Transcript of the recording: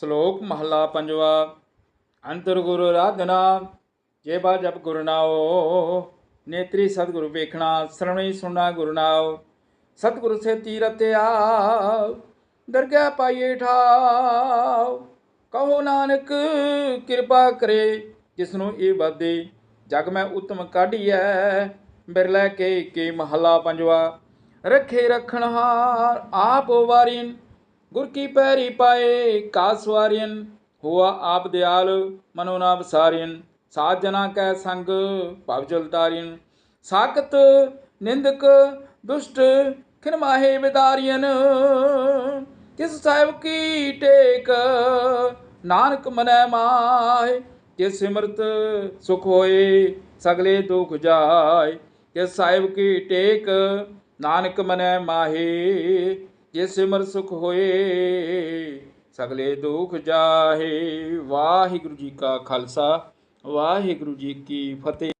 ਸ਼ਲੋਕ ਮਹਲਾ ਪੰਜਵਾ, ਅੰਤਰ ਗੁਰੂ ਰਾਧਨਾ, ਜੇ ਬਾ ਜਪ ਗੁਰੂ ਨਾਉ, ਨੇਤਰੀ ਸਤਿਗੁਰੂ ਵੇਖਣਾ ਸਰਣੀ ਸੁਣਾ ਗੁਰੂ ਨਾਉ। ਸਤਿਗੁਰੂ ਸੇ ਤੀਰਤਿਆ ਦਰਗਾਹ ਪਾਈਏ ਠਾਉ। ਕਹੋ ਨਾਨਕ, ਕਿਰਪਾ ਕਰੇ ਜਿਸ ਨੂੰ ਇਹ ਬਾਦੇ ਜਗ ਮੈਂ ਉਤਮ ਕਾਢੀਐ। ਬਿਰਲੇ ਕੇ ਕੇ ਮਹਲਾ ਪੰਜਵਾ, ਰੱਖੇ ਰਖਣਹਾਰ ਆਪ ਵਾਰਿਨ ਗੁਰ ਕੀ ਪੈਰੀ ਪਾਏ, ਕਾਸ ਵਾਰਿਨ ਆਪ ਦਿਆਲ ਮਨੋਨਾ ਨਾ ਵਿਸਾਰਿਨ ਸਾਧ ਜਨਾ ਕੈ ਸੰਗ, ਭਵ ਜਲ ਤਾਰਿਨ ਸਾਖਤ ਨਿੰਦਕ, ਦੁਸ਼ਟ ਖਿਨ ਮਾਹੇ ਵਿਦਾਰਿਨ ਤਿਸ ਸਾਹਿਬ ਕੀ ਟੇਕ, ਨਾਨਕ ਮਨੈ ਮਾਹੇ। ਤਿਸ ਸਿਮਰਤ ਸੁਖ ਹੋਏ, ਸਗਲੇ ਦੁਖ ਜਾਏ। ਤਿਸ ਸਾਹਿਬ ਕੀ ਟੇਕ, ਨਾਨਕ ਮਨੈ ਮਾਹੇ। ਜੇ ਸਿਮਰ ਸੁਖ ਹੋਏ, ਸਗਲੇ ਦੁਖ ਜਾਹੇ। ਵਾਹਿਗੁਰੂ ਜੀ ਕਾ ਖਾਲਸਾ, ਵਾਹਿਗੁਰੂ ਜੀ ਕੀ ਫਤਿਹ।